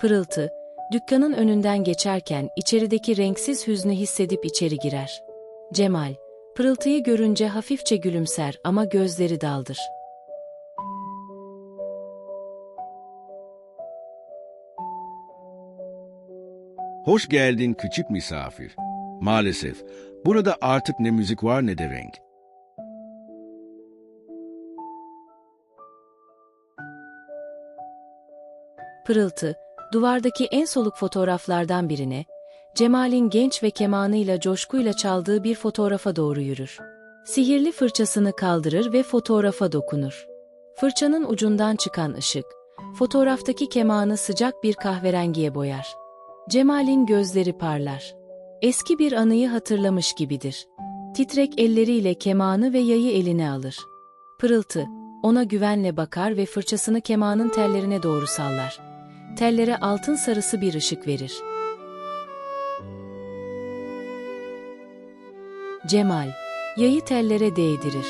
Pırıltı, dükkanın önünden geçerken içerideki renksiz hüznü hissedip içeri girer. Cemal, pırıltıyı görünce hafifçe gülümser ama gözleri daldır. Hoş geldin küçük misafir. Maalesef burada artık ne müzik var ne de renk. Pırıltı, duvardaki en soluk fotoğraflardan birine, Cemal'in genç ve kemanıyla coşkuyla çaldığı bir fotoğrafa doğru yürür. Sihirli fırçasını kaldırır ve fotoğrafa dokunur. Fırçanın ucundan çıkan ışık, fotoğraftaki kemanı sıcak bir kahverengiye boyar. Cemal'in gözleri parlar. Eski bir anıyı hatırlamış gibidir. Titrek elleriyle kemanı ve yayı eline alır. Pırıltı, ona güvenle bakar ve fırçasını kemanın tellerine doğru sallar. Tellere altın sarısı bir ışık verir. Cemal, yayı tellere değdirir.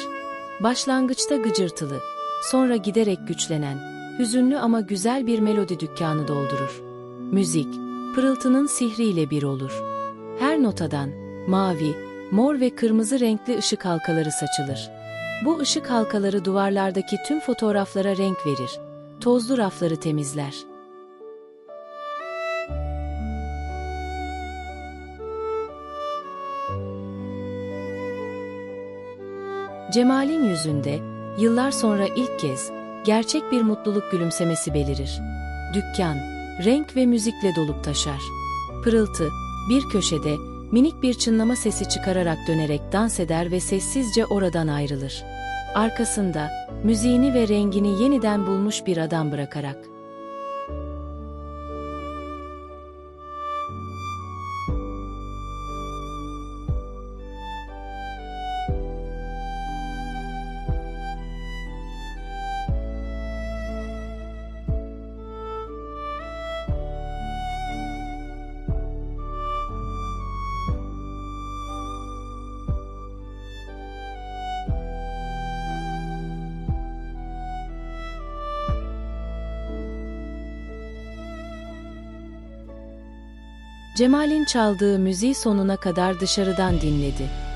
Başlangıçta gıcırtılı, sonra giderek güçlenen, hüzünlü ama güzel bir melodi dükkanı doldurur. Müzik, pırıltının sihriyle bir olur. Her notadan mavi, mor ve kırmızı renkli ışık halkaları saçılır. Bu ışık halkaları duvarlardaki tüm fotoğraflara renk verir. Tozlu rafları temizler. Cemal'in yüzünde yıllar sonra ilk kez gerçek bir mutluluk gülümsemesi belirir. Dükkan, renk ve müzikle dolup taşar. Pırıltı, bir köşede minik bir çınlama sesi çıkararak dönerek dans eder ve sessizce oradan ayrılır. Arkasında müziğini ve rengini yeniden bulmuş bir adam bırakarak. Cemal'in çaldığı müziği sonuna kadar dışarıdan dinledi.